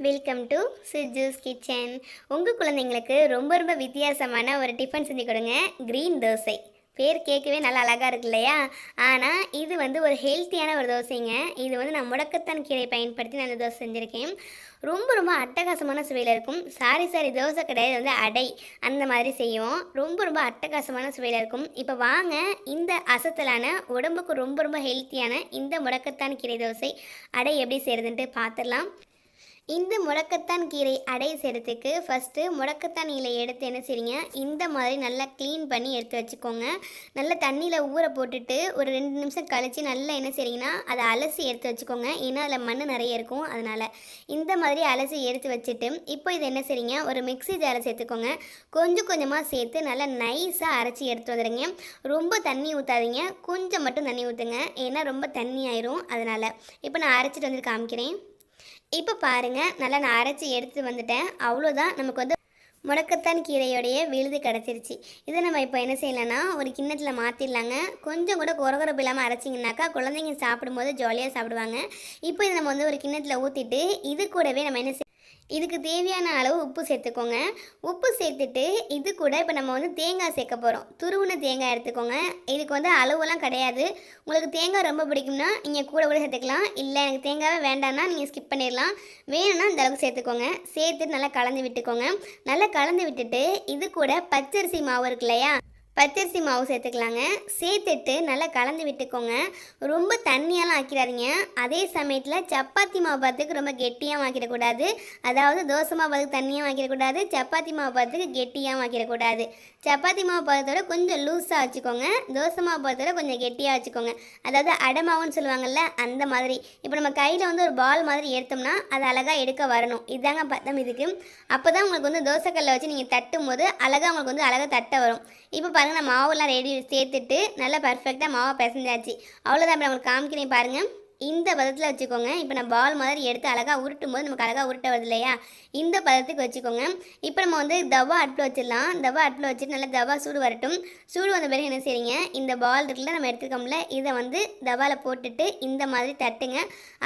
Welcome to சுஜூஸ் kitchen உங்கள் குழந்தைங்களுக்கு ரொம்ப ரொம்ப வித்தியாசமான ஒரு டிஃபன் செஞ்சு கொடுங்க. க்ரீன் தோசை. பேர் கேட்கவே நல்லா அழகாக இருக்கு இல்லையா? ஆனால் இது வந்து ஒரு ஹெல்த்தியான ஒரு தோசைங்க. இது வந்து நான் முடக்கத்தான் கீரை பயன்படுத்தி நான் இந்த தோசை செஞ்சுருக்கேன். ரொம்ப ரொம்ப அட்டகாசமான சுவையில் இருக்கும். சாரி சாரி தோசை கிடையாது. வந்து அடை. அந்த மாதிரி செய்வோம். ரொம்ப ரொம்ப அட்டகாசமான சுவையில் இருக்கும். இப்போ வாங்க இந்த அசத்தலான உடம்புக்கு ரொம்ப ரொம்ப ஹெல்த்தியான இந்த முடக்கத்தான் கீரை தோசை. அடை எப்படி செய்கிறதுன்ட்டு பார்த்துடலாம் இந்த முடக்கத்தான் கீரை அடை செய்கிறதுக்கு ஃபஸ்ட்டு முடக்கத்தான் இலை எடுத்து என்ன செய்றீங்க? இந்த மாதிரி நல்லா க்ளீன் பண்ணி எடுத்து வச்சுக்கோங்க. நல்லா தண்ணியில் ஊற போட்டுட்டு ஒரு ரெண்டு நிமிஷம் கழித்து நல்லா என்ன செய்றீங்கன்னா அதை அலசி எடுத்து வச்சுக்கோங்க. ஏன்னா அதில் மண் நிறைய இருக்கும். அதனால் இந்த மாதிரி அலசி எடுத்து வச்சுட்டு இப்போ இது என்ன செய்றீங்க? ஒரு மிக்ஸி ஜாரில் சேர்த்துக்கோங்க. கொஞ்சம் கொஞ்சமாக சேர்த்து நல்லா நைஸாக அரைச்சி எடுத்து வந்துடுங்க ரொம்ப தண்ணி ஊற்றாதீங்க கொஞ்சம் மட்டும் தண்ணி ஊற்றுங்க ஏன்னா ரொம்ப தண்ணி ஆயிரும். அதனால் இப்போ நான் அரைச்சிட்டு வந்து காமிக்கிறேன். இப்போ பாருங்கள் நல்லா நான் அரைச்சி எடுத்து வந்துட்டேன். அவ்வளோதான் நமக்கு வந்து முடக்கத்தான் கீரையோடைய விழுது கிடச்சிருச்சு. இதை நம்ம இப்போ என்ன செய்யலைன்னா ஒரு கிண்ணத்தில் மாற்றிடலாங்க கொஞ்சம் கூட குறகுறப்பு இல்லாமல் அரைச்சிங்கனாக்கா குழந்தைங்க சாப்பிடும்போது ஜாலியாக சாப்பிடுவாங்க. இப்போ இதை நம்ம வந்து ஒரு கிண்ணத்தில் ஊற்றிட்டு இது கூடவே நம்ம என்ன இதுக்கு தேவையான அளவு உப்பு சேர்த்துக்கோங்க. உப்பு சேர்த்துட்டு இது கூட இப்போ நம்ம வந்து தேங்காய் சேர்க்க போகிறோம் துருவுன தேங்காய் எடுத்துக்கோங்க. இதுக்கு வந்து அளவுலாம் கிடையாது. உங்களுக்கு தேங்காய் ரொம்ப பிடிக்கும்னா நீங்கள் கூட கூட சேர்த்துக்கலாம். இல்லை எனக்கு தேங்காவே வேண்டாம்னா நீங்கள் ஸ்கிப் பண்ணிடலாம். வேணும்னா இந்த அளவுக்கு சேர்த்துக்கோங்க. சேர்த்துட்டு நல்லா கலந்து விட்டுக்கோங்க. நல்லா கலந்து விட்டுட்டு இது கூட பச்சரிசி மாவு இருக்கு இல்லையா? பச்சரிசி மாவு சேர்த்துக்கலாங்க. சேர்த்துட்டு நல்லா கலந்து விட்டுக்கோங்க. ரொம்ப தண்ணியெல்லாம் ஆக்கிடாதீங்க. அதே சமயத்தில் சப்பாத்தி மாவு பார்த்துக்கு ரொம்ப கெட்டியாக ஆக்கிடக்கூடாது. அதாவது தோசை மாவு பார்த்துக்கு தண்ணியாக ஆக்கிடக்கூடாது. சப்பாத்தி மாவு பார்த்துக்கு கெட்டியாக ஆக்கிடக்கூடாது. சப்பாத்தி மாவு பதத்தோட கொஞ்சம் லூஸாக வச்சுக்கோங்க. தோசை மாவு பதத்தோட கொஞ்சம் கெட்டியாக வச்சுக்கோங்க. அதாவது அடை மாவுன்னு அந்த மாதிரி. இப்போ நம்ம கையில் வந்து ஒரு பால் மாதிரி எடுத்தோம்னா அது அழகாக எடுக்க வரணும். இதாங்க பத்தம் இதுக்கு. அப்போ தான் உங்களுக்கு வந்து தோசைக்கல்லை வச்சு நீங்கள் தட்டும் போது அழகாக உங்களுக்கு வந்து அழகாக தட்ட வரும். இப்போ பாருங்கள் நான் மாவுலாம் ரெடி சேர்த்துட்டு நல்லா பர்ஃபெக்டாக மாவை பிசைஞ்சாச்சு. அவ்வளோதான் அப்புறம் உங்களுக்கு காமிக்கிறேன் பாருங்கள் இந்த பதத்தில் வச்சுக்கோங்க. இப்போ நான் பால் மாதிரி எடுத்து அழகாக உருட்டும் போது நமக்கு அழகாக உருட்ட வருது இல்லையா? இந்த பதத்துக்கு வச்சுக்கோங்க. இப்போ நம்ம வந்து தவா அடுப்பில் வச்சிடலாம். தவா அடுப்பில் வச்சுட்டு நல்லா தவா சூடு வரட்டும். சூடு வந்த பிறகு என்ன செய்றீங்க? இந்த பால் இருக்குல்ல நம்ம எடுத்துக்கோம்ல இதை வந்து தவாவில் போட்டுட்டு இந்த மாதிரி தட்டுங்க.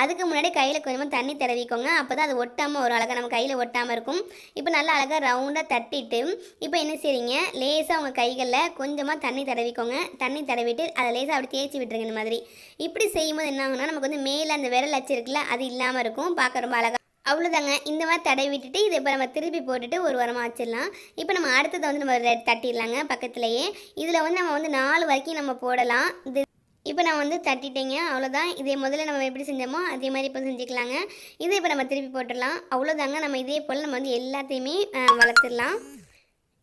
அதுக்கு முன்னாடி கையில் கொஞ்சமாக தண்ணி தடவிக்கோங்க. அப்போ தான் அது ஒட்டாமல் ஒரு அழகாக நம்ம கையில் ஒட்டாமல் இருக்கும். இப்போ நல்லா அழகாக ரவுண்டாக தட்டிட்டு இப்போ என்ன செய்றீங்க? லேசாக உங்கள் கைகளில் கொஞ்சமாக தண்ணி தடவிக்கோங்க. தண்ணி தடவிட்டு அதை லேசாக அப்படி தேய்ச்சி விட்டுருங்க இந்த மாதிரி. இப்படி செய்யும்போது என்ன ஆகும்னா நமக்கு வந்து மேலே அந்த விரல் அச்சு இருக்குல்ல அது இல்லாமல் இருக்கும். பார்க்க ரொம்ப அழகாக அவ்வளோதாங்க இந்த மாதிரி தடை விட்டுட்டு இதை இப்போ நம்ம திருப்பி போட்டுட்டு ஒரு வாரமாக வச்சிடலாம். இப்போ நம்ம அடுத்ததை வந்து நம்ம தட்டிடலாங்க பக்கத்துலேயே. இதில் வந்து நம்ம வந்து நாலு வரைக்கும் நம்ம போடலாம். இது இப்போ நான் வந்து தட்டிட்டேங்க அவ்வளோதான் இதே முதல்ல நம்ம எப்படி செஞ்சோமோ அதே மாதிரி இப்போ செஞ்சுக்கலாங்க. இதை இப்போ நம்ம திருப்பி போட்டுடலாம். அவ்வளோதாங்க நம்ம இதே போல் நம்ம வந்து எல்லாத்தையுமே வளர்த்துடலாம்.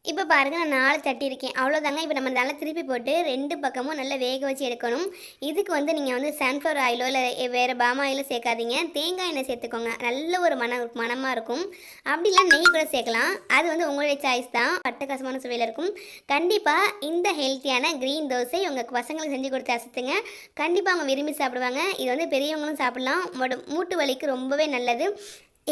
இப்போ பாருங்கள் நான் நாலு தட்டியிருக்கேன். அவ்வளோதாங்க இப்போ நம்ம நல்லா திருப்பி போட்டு ரெண்டு பக்கமும் நல்லா வேக வச்சு எடுக்கணும். இதுக்கு வந்து நீங்கள் வந்து சன்ஃப்ளவர் ஆயிலோ இல்லை வேறு பாம் ஆயிலோ சேர்க்காதீங்க. தேங்காய் எண்ணெய் சேர்த்துக்கோங்க. நல்ல ஒரு மன மணமாக இருக்கும். அப்படிலாம் நெய் கூட சேர்க்கலாம். அது வந்து உங்களுடைய சாய்ஸ் தான். பட்டகாசமான சுவையில் இருக்கும். கண்டிப்பாக இந்த ஹெல்த்தியான க்ரீன் தோசை உங்கள் பசங்களுக்கு செஞ்சு கொடுத்து அசத்துங்க. கண்டிப்பாக அவங்க விரும்பி சாப்பிடுவாங்க. இது வந்து பெரியவங்களும் சாப்பிடலாம். உங்களோட மூட்டு வலிக்கு ரொம்பவே நல்லது.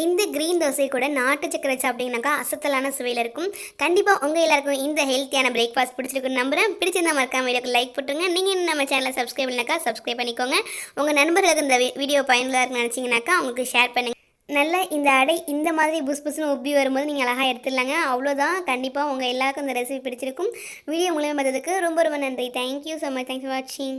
இந்த க்ரீன் தோசை கூட நாட்டு சக்கரை சாப்பிட்டீங்கன்னாக்கா அசத்தலான சுவையில் இருக்கும். கண்டிப்பாக உங்கள் எல்லாருக்கும் இந்த ஹெல்த்தியான பிரேக்ஃபாஸ்ட் பிடிச்சிருக்குன்னு நம்புகிறேன் பிடிச்சிருந்தா மறக்காம வீடியோக்கு லைக் போட்டுருங்க. நீங்கள் நம்ம சேனலை சப்ஸ்கிரைப் பண்ணாக்கா சப்ஸ்கிரைப் பண்ணிக்கோங்க. உங்கள் நண்பர்களுக்கு இந்த வீடியோ பயனுள்ளதாக இருக்குன்னு நினச்சிங்கனாக்கா உங்களுக்கு ஷேர் பண்ணுங்கள் நல்ல இந்த அடை இந்த மாதிரி புஸ் புஸ்னு உப்பி வரும்போது நீங்கள் அழகாக எடுத்துடலாங்க. அவ்வளோதான் கண்டிப்பாக உங்கள் எல்லாருக்கும் இந்த ரெசிபி பிடிச்சிருக்கும். வீடியோ மூலியமாக பார்த்ததுக்கு ரொம்ப ரொம்ப நன்றி. Thank you so much thanks for வாட்சிங்